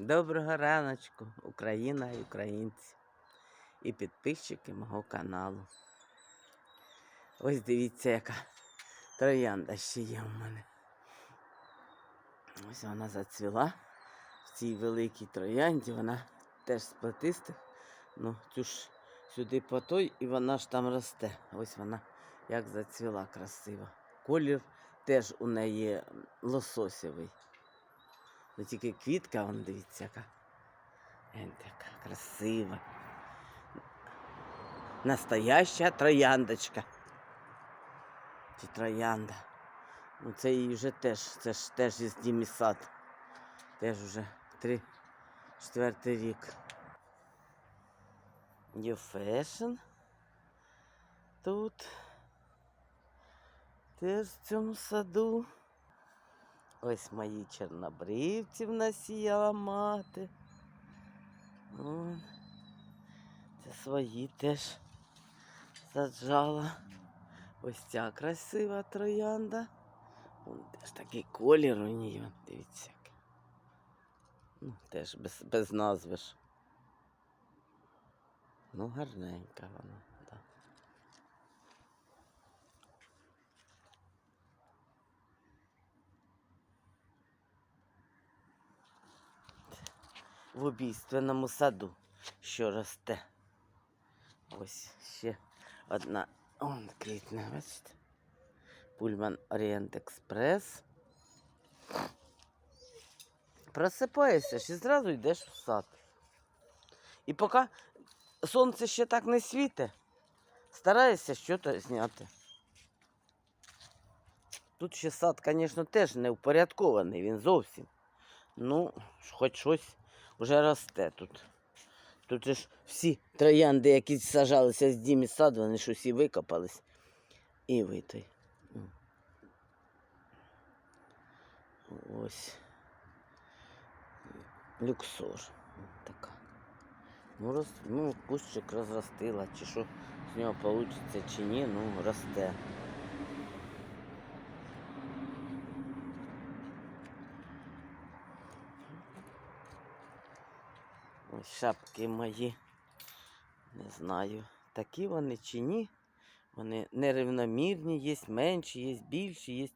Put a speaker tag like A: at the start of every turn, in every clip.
A: Доброго раночку, Україна і українці і підписчики мого каналу. Ось дивіться, яка троянда ще є у мене. Ось вона зацвіла в цій великій троянді. Вона теж з плетистих. Ну, цю ж сюди по той, і вона ж там росте. Ось вона як зацвіла красиво. Колір теж у неї лососєвий. Ну тільки квітка, вон дивіться, яка. Яка красива. Настояща трояндочка. Чи троянда. Ну це її вже теж, це ж теж із Дімісад. Теж вже три, четвертий рік. New Fashion. Тут. Теж в цьому саду. Ось мої чорнобривців насіяла мати. Це свої теж саджала. Ось ця красива троянда. Вон теж такий колір у ній, дивіться. Ну, теж без, без назви ж. Ну, гарненька вона, так. В убійственному саду, що росте. Ось ще одна он квітне, бачите? Пульман Орієнт Експрес. Просипаєшся і зразу йдеш в сад. І поки сонце ще так не світить, стараєшся щось зняти. Тут ще сад, звісно, теж не упорядкований, він зовсім. Ну, хоч щось вже росте тут. Тут ж всі троянди, які сажалися з дімі саду, вони ж усі викопались. І витой. Ось. Люксор. Така. Ну, роз... ну, кущик розростила, чи що з нього вийде, чи ні, ну, росте. Шапки мої. Не знаю, такі вони чи ні. Вони нерівномірні, є менші, є більші, є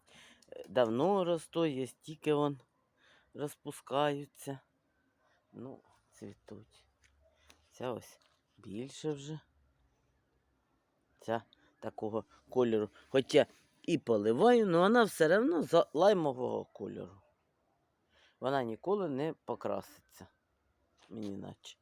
A: е, давно ростуть, є тільки вон розпускаються. Ну, цвітуть. Ця ось більше вже. Ця такого кольору. Хоча і поливаю, але вона все одно лаймового кольору. Вона ніколи не покраситься мені наче.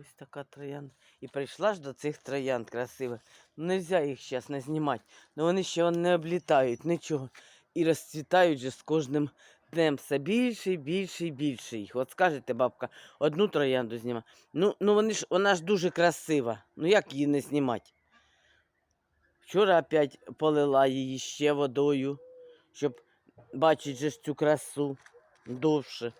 A: Ось така троянда. І прийшла ж до цих троянд красивих. Ну, Нельзя їх зараз не знімати. Ну вони ще не облітають, нічого. І розцвітають же з кожним днем все більше і більше і більше їх. От скажете, бабка, одну троянду зніма. Ну, ну вони ж, вона ж дуже красива. Ну як її не знімати? Вчора опять полила її ще водою, щоб бачити ж цю красу довше.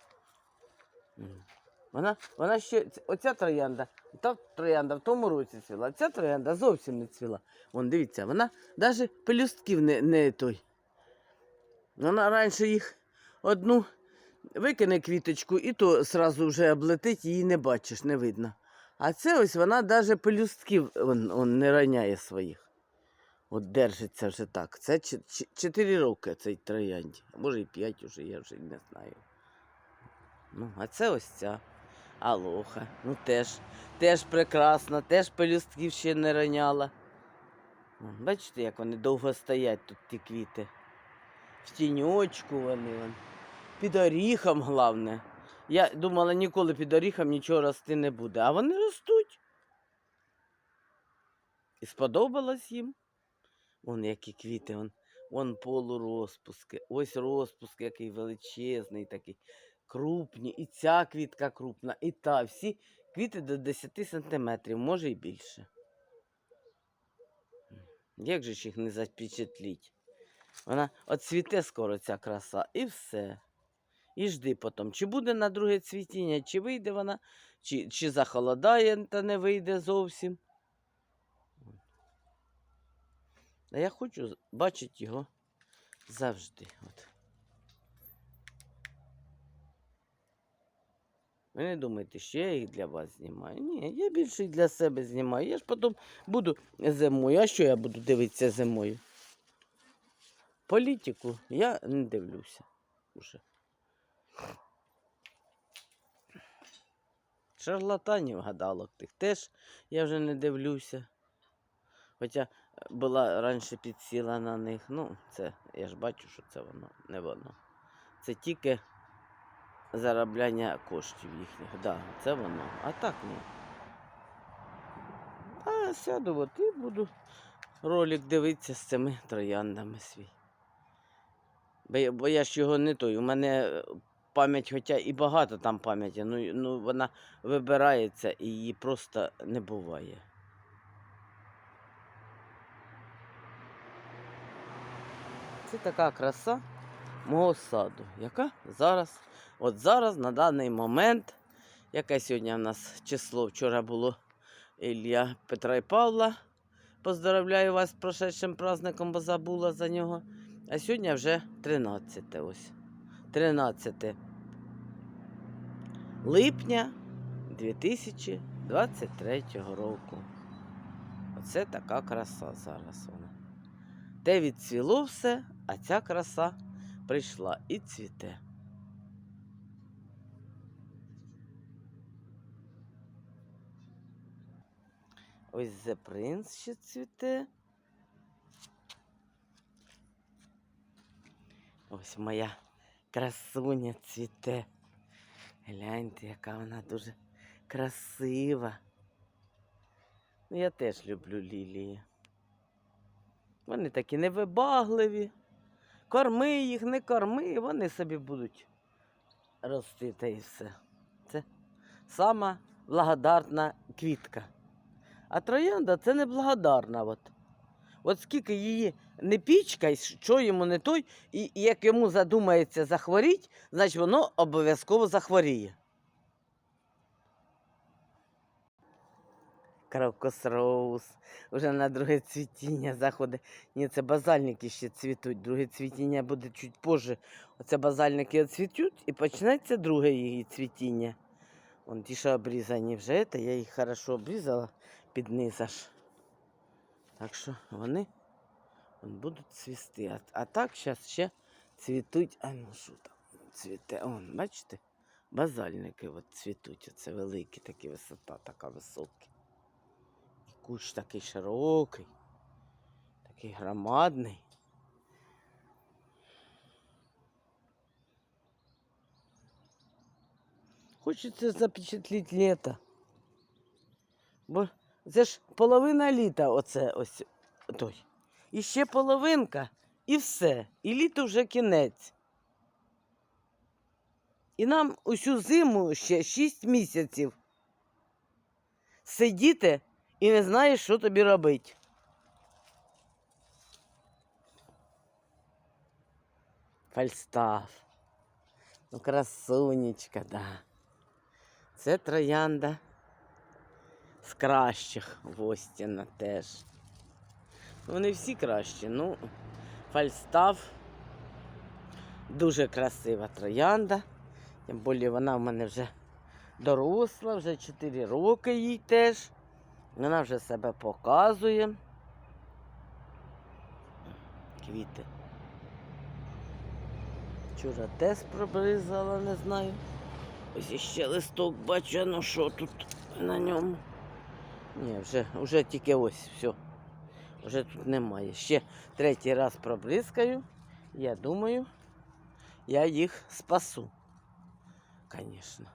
A: Вона, вона ще, оця троянда, та троянда в тому році цвіла, ця троянда зовсім не цвіла. Вон, дивіться, вона навіть пелюстків не, не той. Вона раніше їх одну викине квіточку, і то сразу вже облетить, її не бачиш, не видно. А це ось вона навіть пелюстків он, он, не раняє своїх. От держиться вже так. Це 4 роки цей троянді. Може і 5 уже, я вже не знаю. Ну, а це ось ця алоха. Ну теж, теж прекрасна, теж пелюстків ще не раняла. Бачите, як вони довго стоять тут ті квіти. В тіньочку вони. Вон. Під оріхом, головне. Я думала, ніколи під оріхом нічого рости не буде, а вони ростуть. І сподобалось їм. Вон які квіти, вон, вон полурозпуски. Ось розпуск який величезний такий крупні, і ця квітка крупна, і та. Всі квіти до 10 сантиметрів, може і більше. Як же ж їх не запечатліть? Вона от цвіте скоро ця краса, і все. І жди потім, чи буде на друге цвітіння, чи вийде вона, чи, чи захолодає та не вийде зовсім. А я хочу бачити його завжди. От. Ви не думайте, що я їх для вас знімаю. Ні, я більше їх для себе знімаю. Я ж потім буду зимою. А що я буду дивитися зимою? Політику я не дивлюся уже. Шарлатанів гадалок тих теж я вже не дивлюся. Хоча була раніше підсіла на них. Ну, це я ж бачу, що це воно, не воно. Це тільки заробляння коштів їхніх. Да, це воно. А так ні. А сяду от і буду ролик дивитися з цими трояндами свій. Бо я, бо я ж його не той. У мене е, пам'ять, хоча і багато там пам'яті, ну, ну вона вибирається і її просто не буває. Це така краса мого саду, яка зараз, от зараз, на даний момент, яке сьогодні в нас число, вчора було Ілля Петра і Павла. Поздравляю вас з прошедшим праздником, бо забула за нього. А сьогодні вже 13 ось. 13 липня 2023 року. Оце така краса зараз вона. Те відцвіло все, а ця краса прийшла і цвіте. Ось The Prince ще цвіте. Ось моя красуня цвіте. Гляньте, яка вона дуже красива. Ну, я теж люблю лілії. Вони такі невибагливі. Корми їх, не корми, вони собі будуть рости та і все. Це сама благодарна квітка. А троянда це не благодарна. От. От скільки її не пічкай, що йому не той, і як йому задумається захворіть, значить воно обов'язково захворіє. Крокосроуз. Уже на друге цвітіння заходить. Ні, це базальники ще цвітуть. Друге цвітіння буде чуть позже. Оце базальники оцвітуть і почнеться друге її цвітіння. Вон ті, що обрізані вже, це я їх хорошо обрізала під низ аж. Так що вони будуть цвісти. А, а так зараз ще цвітуть. А ну що там цвіте? Он, бачите? Базальники от цвітуть. Оце великі, такі висота, така висока. І кущ такий широкий, такий громадний. Хочеться запечатліти літо. Бо це ж половина літа оце ось той. І ще половинка, і все. І літо вже кінець. І нам усю зиму ще 6 місяців сидіти і не знаєш, що тобі робити. Фальстаф. Ну, красунечка, да. Це троянда з кращих в Остіна теж. Вони всі кращі. Ну, фальстаф. Дуже красива троянда. Тим більше вона в мене вже доросла, вже 4 роки їй теж. Вона вже себе показує. Квіти. Вчора теж пробризала, не знаю. Ось іще листок бачу, ну що тут на ньому. Ні, вже, вже тільки ось, все. Вже тут немає. Ще третій раз пробризкаю. Я думаю, я їх спасу. Звісно.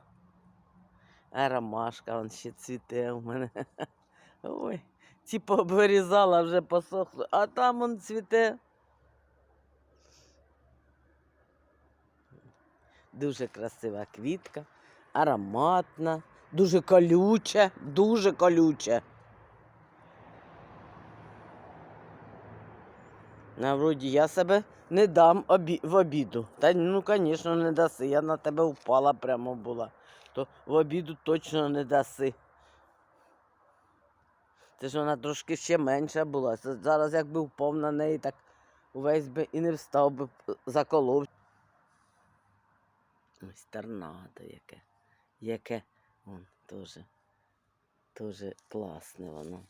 A: А ромашка вон ще цвіте у мене. Ой, ці пообрізала, вже посохло, а там он цвіте. Дуже красива квітка, ароматна, дуже колюча, дуже колюча. На вроді я себе не дам обі... в обіду. Та ну, звісно, не даси. Я на тебе впала прямо була. То в обіду точно не даси. Це ж вона трошки ще менша була. Зараз якби впав на неї, так увесь би і не встав би, заколов. Ось торнадо яке. яке вон теж, теж класне воно.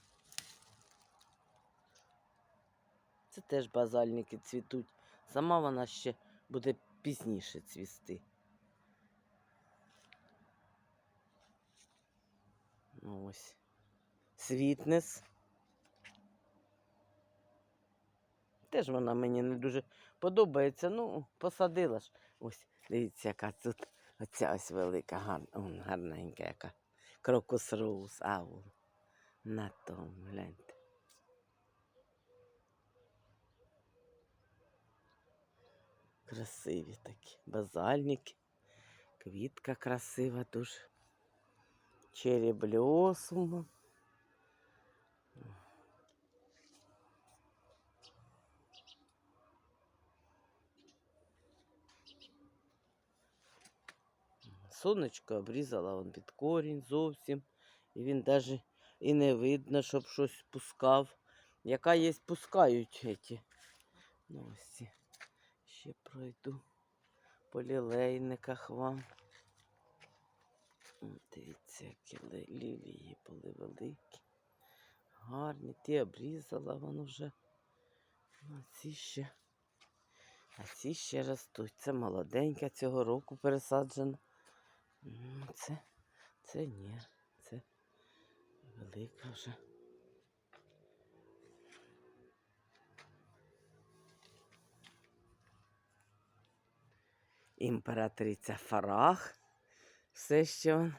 A: Це теж базальники цвітуть. Сама вона ще буде пізніше цвісти. Ну, ось. Світнес. Теж вона мені не дуже подобається. Ну, посадила ж. Ось, дивіться, яка тут оця ось велика, гарненька яка. Крокус роуз, аул. На тому, гляньте. Красиві такі. Базальники. Квітка красива дуже. Черебльосум. Сонечко обрізала он під корінь зовсім. І він навіть і не видно, щоб щось пускав. Яка є, пускають ці. Ну, ось. Ще пройду по лілейниках вам. Дивіться, які лілії були великі. Гарні. Ті обрізала вон уже. А ці ще. А ці ще ростуть. Це молоденька цього року пересаджена. Це, це ні. Це велика вже. Імператриця Фарах. Все ще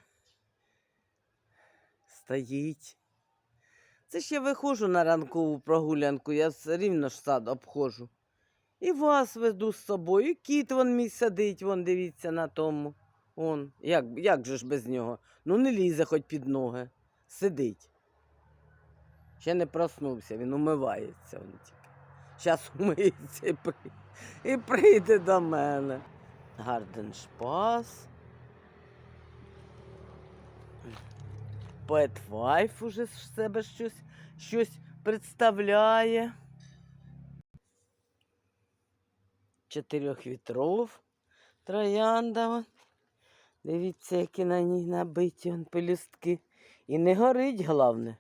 A: стоїть. Це ще виходжу на ранкову прогулянку, я все рівно ж сад обходжу. І вас веду з собою, і кіт вон мій сидить, вон дивіться на тому. Он, як, як же ж без нього? Ну не лізе хоч під ноги. Сидить. Ще не проснувся, він умивається. Он тільки. Зараз умиється і, при... і прийде до мене. Гарден шпас. Пет Вайф уже з себе щось, щось представляє. Чотирьох вітров. Троянда. Дивіться, які на ній набиті вон, пелюстки. І не горить, головне.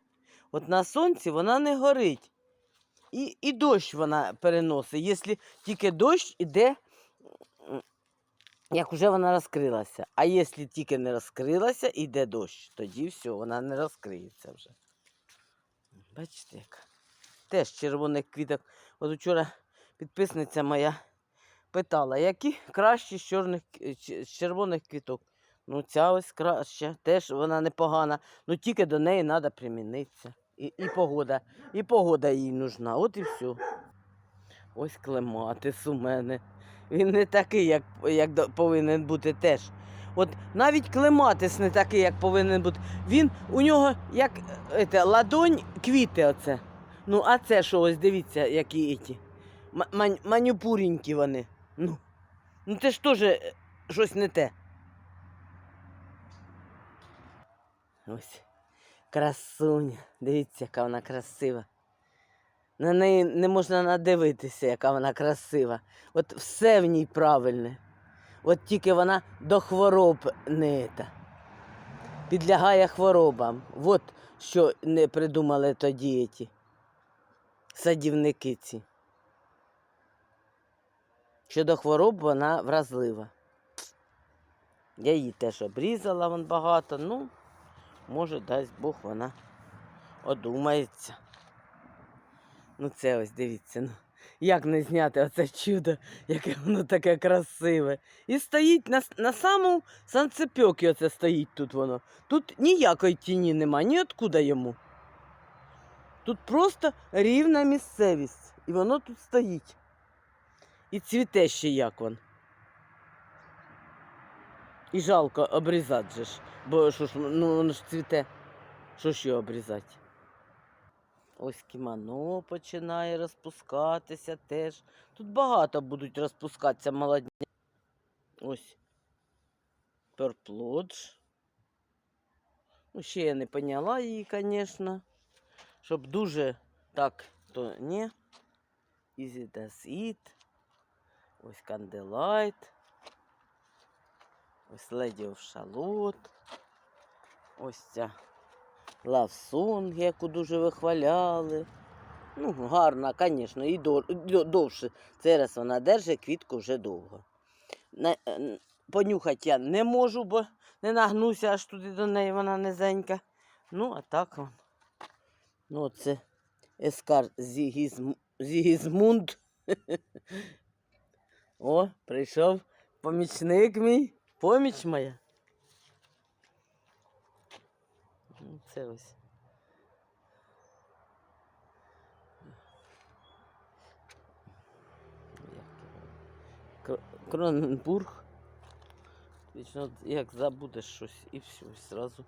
A: От на сонці вона не горить. І, і дощ вона переносить. Якщо тільки дощ іде, як вже вона розкрилася. А якщо тільки не розкрилася, іде дощ, тоді все, вона не розкриється вже. Бачите, яка. Теж червоних квіток. От вчора підписниця моя питала, які кращі з, чорних, з червоних квіток. Ну, ця ось краща, теж вона непогана. Ну тільки до неї треба примінитися. І, і погода. І погода їй нужна. От і все. Ось клематис у мене. Він не такий, як, як повинен бути теж. От навіть клематис не такий, як повинен бути. Він у нього як ете, ладонь квіти оце. Ну, а це що, ось дивіться, які ті. Манюпуренькі вони. Ну, ну це ж теж е, щось не те. Ось. Красуня. Дивіться, яка вона красива. На неї не можна надивитися, яка вона красива. От все в ній правильне. От тільки вона до хвороб не та. Підлягає хворобам. От що не придумали тоді ті садівники ці. Що до хвороб вона вразлива. Я її теж обрізала вон багато, ну, може, дасть Бог, вона одумається. Ну, це ось дивіться, ну. Як не зняти оце чудо, яке воно таке красиве. І стоїть на, на самому санцепьокі оце стоїть тут воно. Тут ніякої тіні нема, ніоткуда йому. Тут просто рівна місцевість. І воно тут стоїть. І цвіте ще як вон. І жалко обрізати же ж. Бо що ж, ну воно ж цвіте. Що ж його обрізати? Ось кімоно починає розпускатися теж. Тут багато будуть розпускатися молодні. Ось. Перплодж. Ну, ще я не поняла її, звісно. Щоб дуже так, то ні. Easy does it. Ось канделайт. Ось леді шалот. Ось ця лавсон, яку дуже вихваляли. Ну, гарна, звісно, і довше. Зараз вона держить квітку вже довго. Е, понюхати я не можу, бо не нагнуся аж туди до неї, вона низенька. Ну, а так вон. Ну, це Ескар Зігізм... Зігізмунд. О, прийшов помічник мій. Поміч моя. Ну, Це ось. Кроненбург. Вічно, як забудеш щось і все, ось зразу.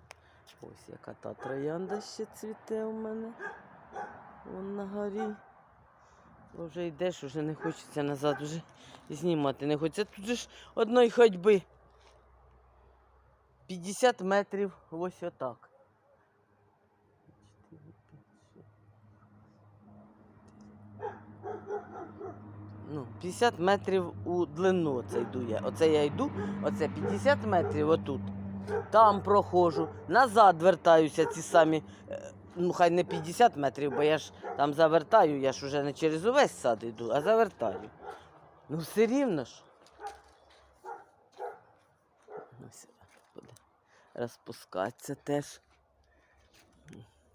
A: Ось яка та троянда ще цвіте у мене. Вон на горі. Вже йдеш, вже не хочеться назад, вже знімати не хочеться. Тут же ж одної ходьби. 50 метрів ось отак. Ну, 50 метрів у длину оце йду я. Оце я йду, оце 50 метрів отут. Там проходжу, назад вертаюся ці самі, е, ну хай не 50 метрів, бо я ж там завертаю, я ж уже не через увесь сад йду, а завертаю. Ну все рівно ж. Ось буде розпускатися теж.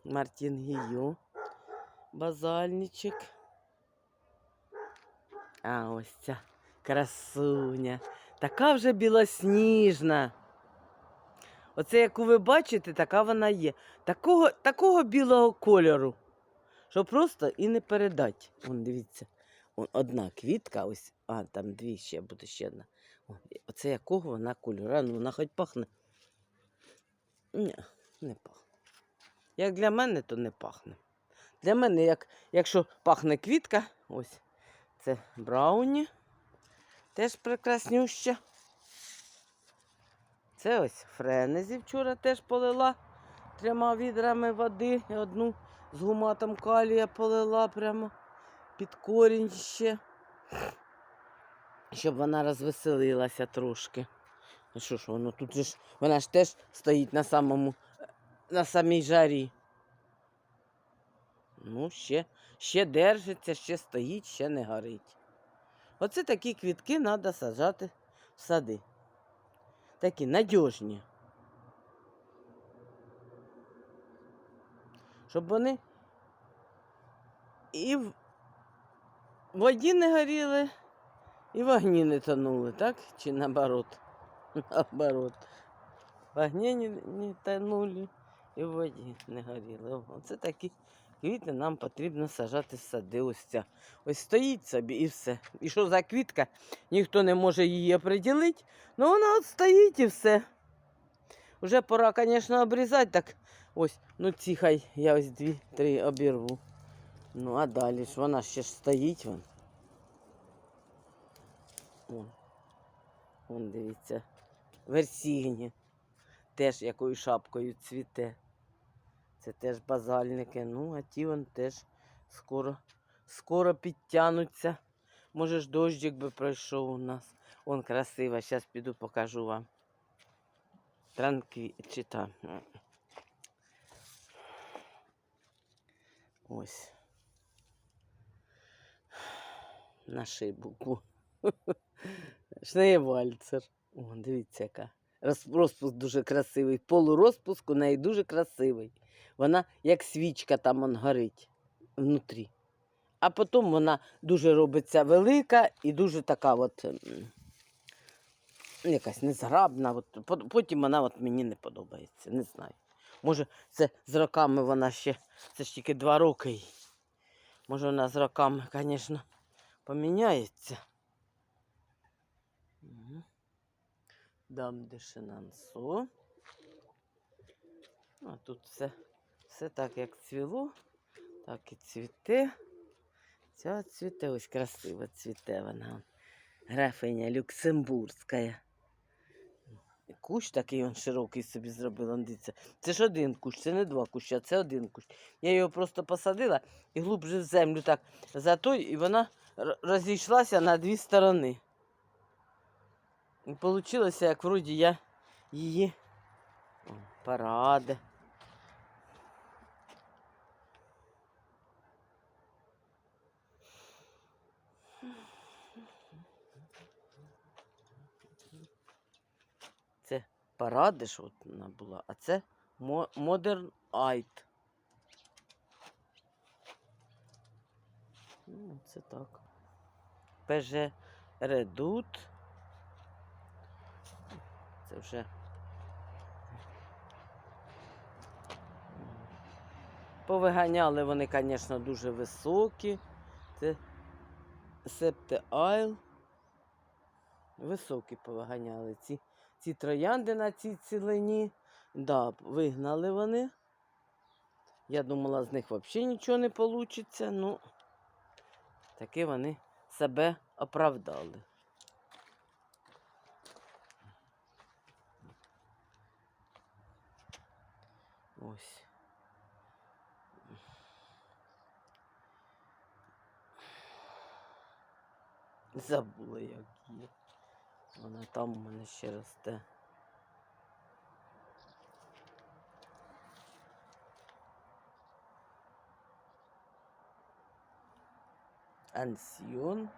A: Мартін Гію. Базальничок. А ось ця красуня. Така вже білосніжна. Оце, яку ви бачите, така вона є. Такого, такого білого кольору, що просто і не передать. Вон, дивіться, Вон, одна квітка, ось, а там дві ще буде ще одна. Оце якого вона кольору. Ну, вона хоч пахне. Ні, не пахне. Як для мене, то не пахне. Для мене, як, якщо пахне квітка, ось це брауні. Теж прекраснюща. Це ось френезі вчора теж полила трьома відрами води. І одну з гуматом калія полила прямо під корінь ще. Щоб вона розвеселилася трошки. А що ж воно тут же ж, вона ж теж стоїть на самому, на самій жарі. Ну, ще, ще держиться, ще стоїть, ще не горить. Оце такі квітки треба саджати в сади. Такі надіжні. Щоб вони і в воді не горіли, і вогні не тонули, так? Чи наоборот? Наоборот. Вогні не, не тонули і в воді не горіли. Оце такі квіти нам потрібно сажати в сади. Ось ця. Ось стоїть собі і все. І що за квітка? Ніхто не може її оприділити. Ну вона от стоїть і все. Уже пора, звісно, обрізати, так ось, ну ці хай я ось дві-три обірву. Ну, а далі ж вона ще ж стоїть вон. Вон, вон дивіться. Версігні. Теж якою шапкою цвіте. Це теж базальники. Ну, а ті вон теж скоро, скоро підтягнуться. Може ж дощик би пройшов у нас. Он красива, зараз піду покажу вам. Транкві... чи та. Ось. На шибуку. Шнеєвальцер. О, дивіться, яка. Розпуск дуже красивий. Полурозпуск у неї дуже красивий. Вона як свічка там он горить внутрі. А потім вона дуже робиться велика і дуже така от. якась незграбна. От, потім вона от мені не подобається. Не знаю. Може, це з роками вона ще. Це ж тільки два роки. Може, вона з роками, звісно, поміняється. Дам де шинансо. А тут все, все так, як цвіло, так і цвіте. Ця цвіте, ось красиво цвіте вона. Графиня Люксембурзька. Кущ такий он широкий собі зробила. Дивіться. Це ж один кущ, це не два куща, це один кущ. Я його просто посадила і глубже в землю так за той, і вона розійшлася на дві сторони. І Получилося, як вроді я її паради. Це паради, що от вона була, а це Modern Art. Ну, це так. ПЖ Редут. Це вже. Повиганяли вони, звісно, дуже високі. Це Септе Айл. Високі повиганяли ці, ці троянди на цій цілині. Да, вигнали вони. Я думала, з них взагалі нічого не вийде. Ну, таки вони себе оправдали. Ось. Забула, як є. Вона там у мене ще росте. Ансьйон.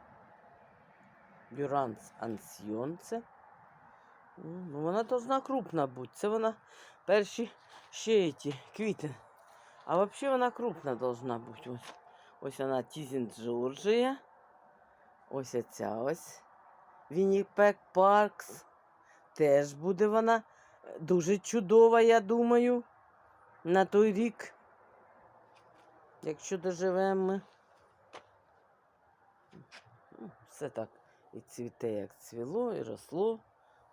A: Дюранс Ансьйон це. Ну, вона должна крупна бути. Це вона перші ще ті квіти. А взагалі вона крупна должна бути. Ось, ось вона Тізін Джорджія. Ось ця ось. Вінніпек Паркс. Теж буде вона дуже чудова, я думаю, на той рік. Якщо доживемо ми. Ну, Все так. І цвіте, як цвіло, і росло.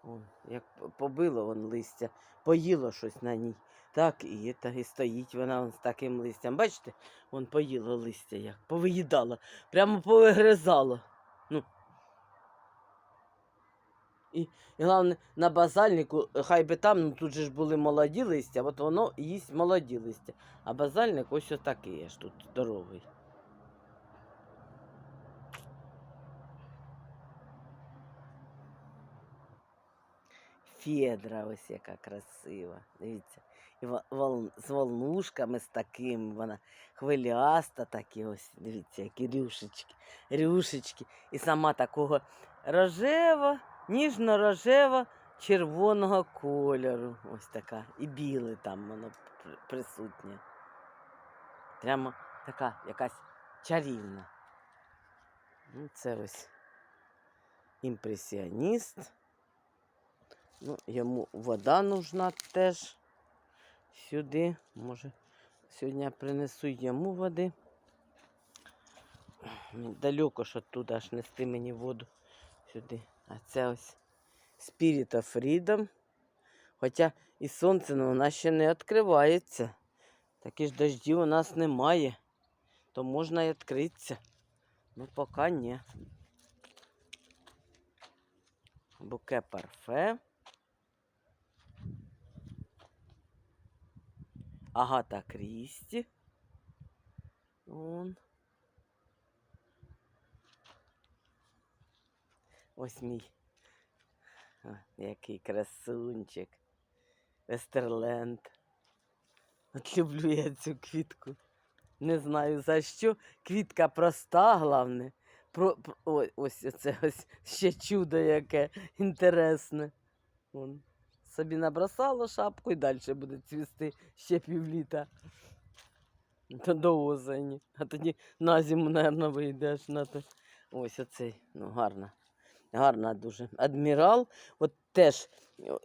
A: О, як побило вон листя, поїло щось на ній. Так, і, та, і стоїть вона вон з таким листям. Бачите, вон поїло листя як, повиїдало, прямо повигризало. Ну. І, і головне, на базальнику, е, хай би там, ну тут же ж були молоді листя, от воно їсть молоді листя. А базальник ось отакий аж тут здоровий. Федра, ось яка красива. Дивіться. З волнушками з таким, вона хвиляста такі ось. Дивіться, які рюшечки, рюшечки. І сама такого рожева, ніжно-рожева, червоного кольору. Ось така. І біле там воно присутнє. Прямо така якась чарівна. Ну, це ось імпресіоніст. Ну, йому вода нужна теж сюди. Може, сьогодні я принесу йому води. Далеко ж оттуда аж нести мені воду сюди. А це ось Spirit of Freedom. Хоча і сонце ну, нас ще не відкривається. Такі ж дождів у нас немає. То можна і відкритися. Ну, поки ні. Буке парфе. Агата Крісті. Вон. Ось мій. А, який красунчик. Вестерленд. От люблю я цю квітку. Не знаю за що. Квітка проста, головне. Про, про, ось це ось ще чудо яке інтересне. Вон. Собі набросала шапку і далі буде цвісти ще півліта. До, до осені. А тоді на зиму, мабуть, вийдеш на то. Ось оцей. Ну, гарна. Гарна дуже. Адмірал. От теж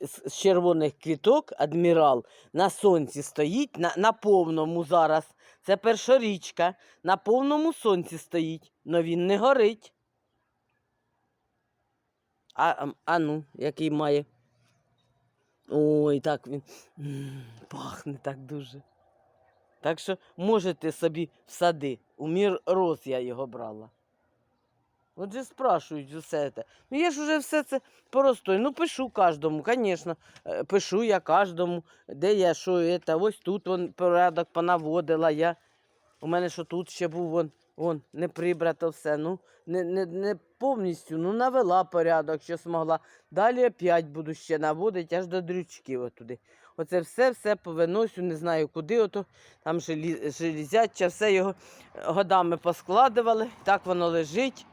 A: з з червоних квіток адмірал на сонці стоїть, на, на повному зараз. Це першорічка. На повному сонці стоїть, але він не горить. А, а ну, який має. Ой, так він пахне так дуже. Так що можете собі в сади. У мір роз я його брала. Отже, спрашують усе це. Ну я ж уже все це поростою. Ну, пишу кожному, звісно. Пишу я кожному, де я що, це. Ось тут вон порядок понаводила я. У мене що тут ще був вон Вон, не прибрато все. Ну, не, не, не повністю, ну навела порядок, що змогла. Далі опять буду ще наводити аж до дрючків отуди. Оце все-все повиносю, не знаю куди. Ото, там желі, железяча, все його годами поскладували, так воно лежить.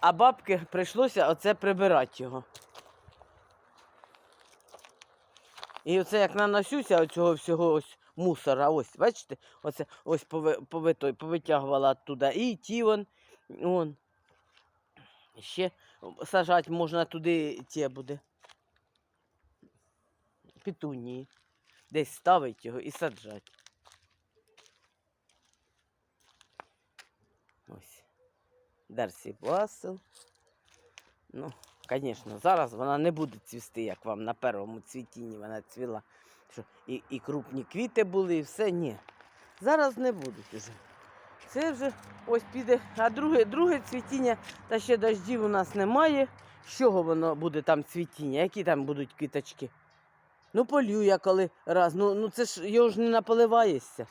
A: А бабки прийшлося оце прибирати його. І оце як наносюся оцього всього ось мусора, ось, бачите, оце ось пови, пови, той, повитягувала туди. І ті вон, вон. Ще сажати можна туди ті буде. Петунії. Десь ставить його і саджати. Ось. Дарсі Басел. Ну, звісно, зараз вона не буде цвісти, як вам на першому цвітінні вона цвіла. Що і, і крупні квіти були, і все. Ні. Зараз не уже. Це вже ось піде. А друге, друге цвітіння, та ще дождів у нас немає. З чого воно буде там цвітіння? Які там будуть квіточки? Ну, полю я коли раз. Ну, ну це ж його ж не наполиваєшся.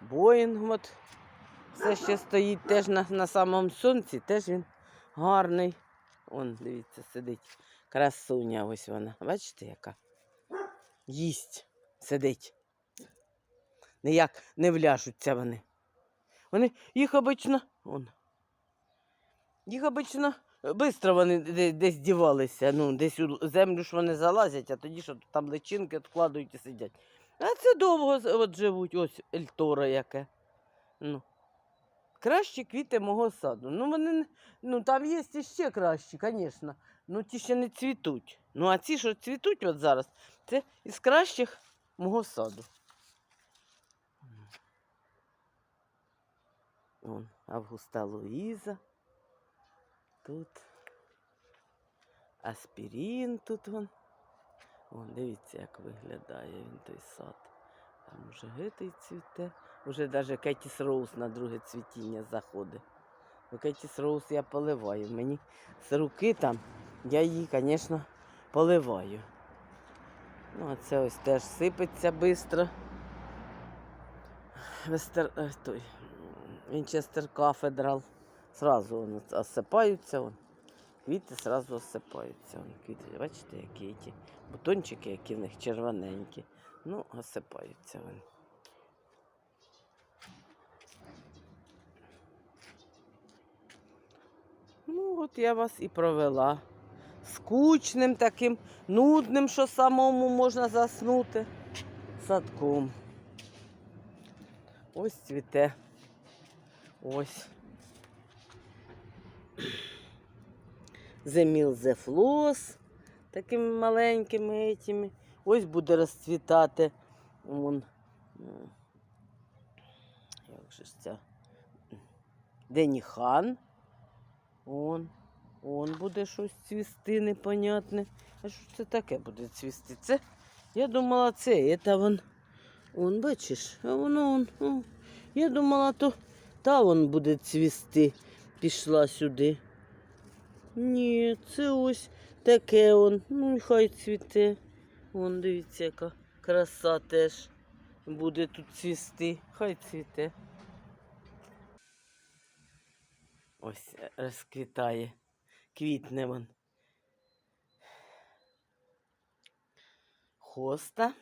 A: Боїнг от все ще стоїть теж на, на самому сонці, теж він гарний. Он, дивіться, сидить. Красуня ось вона. Бачите, яка? Їсть, сидить. Ніяк не вляжуться вони. Вони їх обично. Он. Їх обично швидко вони десь дівалися. Ну, десь у землю ж вони залазять, а тоді що там личинки відкладають і сидять. А це довго от живуть, ось Ельтора яке. Ну. Кращі квіти мого саду. Ну, вони, ну там є ще кращі, звісно. Ну, ті ще не цвітуть. Ну, а ці, що цвітуть от зараз, це із кращих мого саду. Вон, Августа Луїза. Тут аспірин тут вон. Вон, дивіться, як виглядає він той сад. Там уже гитий цвіте. Уже навіть Кетіс Роуз на друге цвітіння заходить. Бо Кетіс Роуз я поливаю. Мені з руки там, я її, звісно, поливаю. Ну, а це ось теж сипеться швидко. Вестер... е, той, Вінчестер кафедрал. Сразу вони осипаються. Вон. Квіти сразу осипаються. Вон, квіти, бачите, які ті бутончики, які в них червоненькі. Ну, осипаються вони. Ну, от я вас і провела. Скучним таким, нудним, що самому можна заснути. Садком. Ось цвіте. Ось. Земіл зефлос такими маленькими этими. Ось буде розцвітати. Вон. Як же ж ця? Деніхан. Он. Он буде щось цвісти непонятне. А що це таке буде цвісти? Це, я думала, це, це вон. Он, бачиш, а воно он. Я думала, то та вон буде цвісти. Пішла сюди. Ні, це ось таке он. Ну, хай цвіте. Вон, дивіться, яка краса теж буде тут цвісти. Хай цвіте. Ось е, розквітає. Квітне вон. Хоста.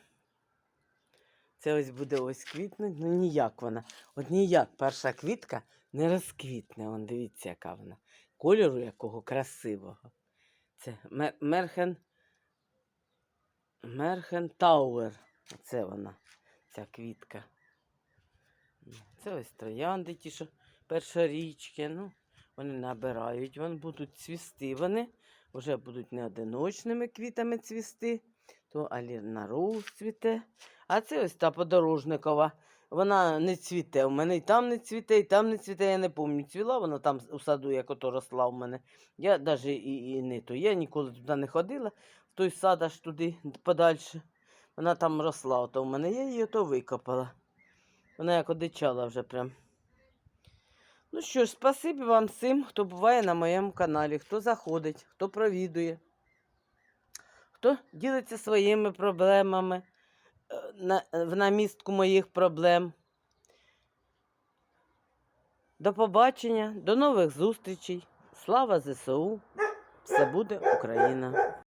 A: Це ось буде ось квітнуть, ну ніяк вона. От ніяк перша квітка не розквітне. Вон дивіться, яка вона. Кольору якого красивого. Це Мер- Мерхен. Мерхен Тауер. Оце вона, ця квітка. Це ось троянди, ті, що першорічки. Ну, вони набирають, вони будуть цвісти. Вони вже будуть не одиночними квітами цвісти, то Аліна Роуз цвіте. А це ось та подорожникова. Вона не цвіте. У мене і там не цвіте, і там не цвіте. Я не пам'ятаю, цвіла вона там у саду, як ото росла у мене. Я навіть і, і не то. Я ніколи туди не ходила, в той сад аж туди подальше. Вона там росла, ото у мене. Я її ото викопала. Вона як одичала вже прям. Ну що ж, спасибі вам всім, хто буває на моєму каналі, хто заходить, хто провідує, хто ділиться своїми проблемами е, на, в намістку моїх проблем. До побачення, до нових зустрічей. Слава ЗСУ! Все буде Україна!